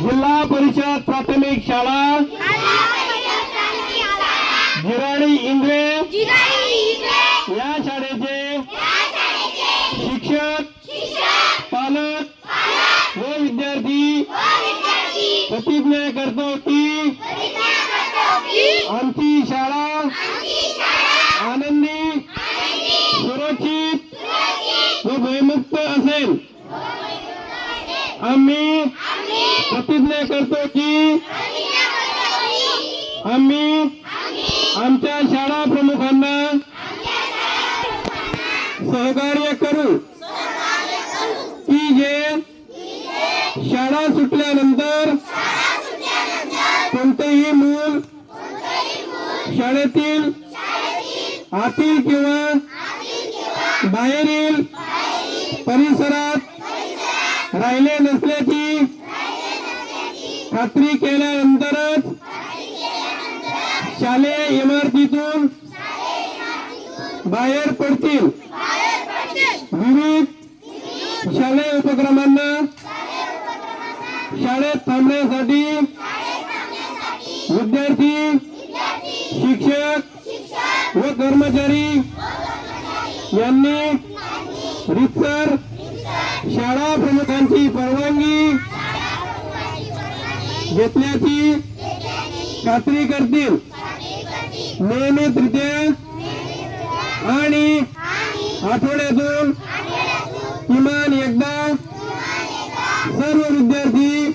जिल्हा परिषद प्राथमिक शाळा. जिराणी इंद्रे. या शाळेचे शिक्षक पालक व विद्यार्थी प्रतिज्ञा करतो की आमची शाळा आनंदी सुरक्षित व भयमुक्त असेल. आम्ही प्रतिज्ञा करतो की आम्ही आमच्या शाळा प्रमुखांना सहकार्य करू. की जे शाळा सुटल्यानंतर कोणतेही मूल शाळेतील आतील किंवा बाहेरील परिसरात राहिले नसल्याची खात्री केल्यानंतरच शालेय इमारतीतून बाहेर पडतील. विविध शालेय उपक्रमांना शाळेत थांबण्यासाठी विद्यार्थी शिक्षक व कर्मचारी यांनी रितसर शाळा प्रमुखांची परवानगी घेतल्याची खात्री करतील. नियमितरित्या आणि आठवड्यातून किमान एकदा सर्व विद्यार्थी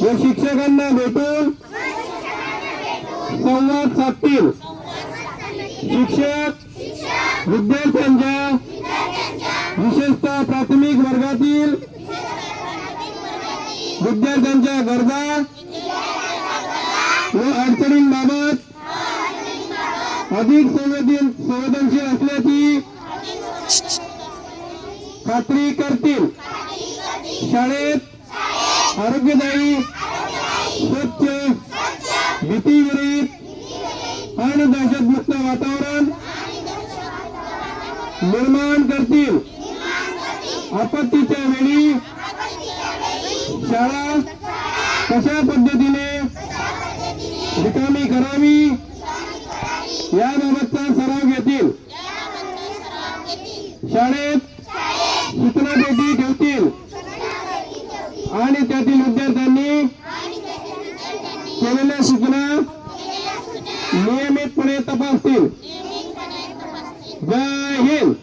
व शिक्षकांना भेटून संवाद साधतील. शिक्षक विद्यार्थ्यांच्या विशेषतः प्राथमिक वर्गातील विद्यार्थ्यांच्या गरजा व अडचणींबाबत अधिक संवेदन संवेदनशील असल्याची खात्री करतील. शाळेत आरोग्यदायी स्वच्छ भीतीविरहित आणि दहशतमुक्त वातावरण निर्माण करतील. आपत्तीच्या वेळी शाळा कशा पद्धतीने रिकामी करावी याबाबतचा सराव घेतील. शाळेत सूचनापेटी ठेवतील. आणि त्यातील विद्यार्थ्यांनी केलेल्या सूचना नियमितपणे तपासतील. जय हिंद.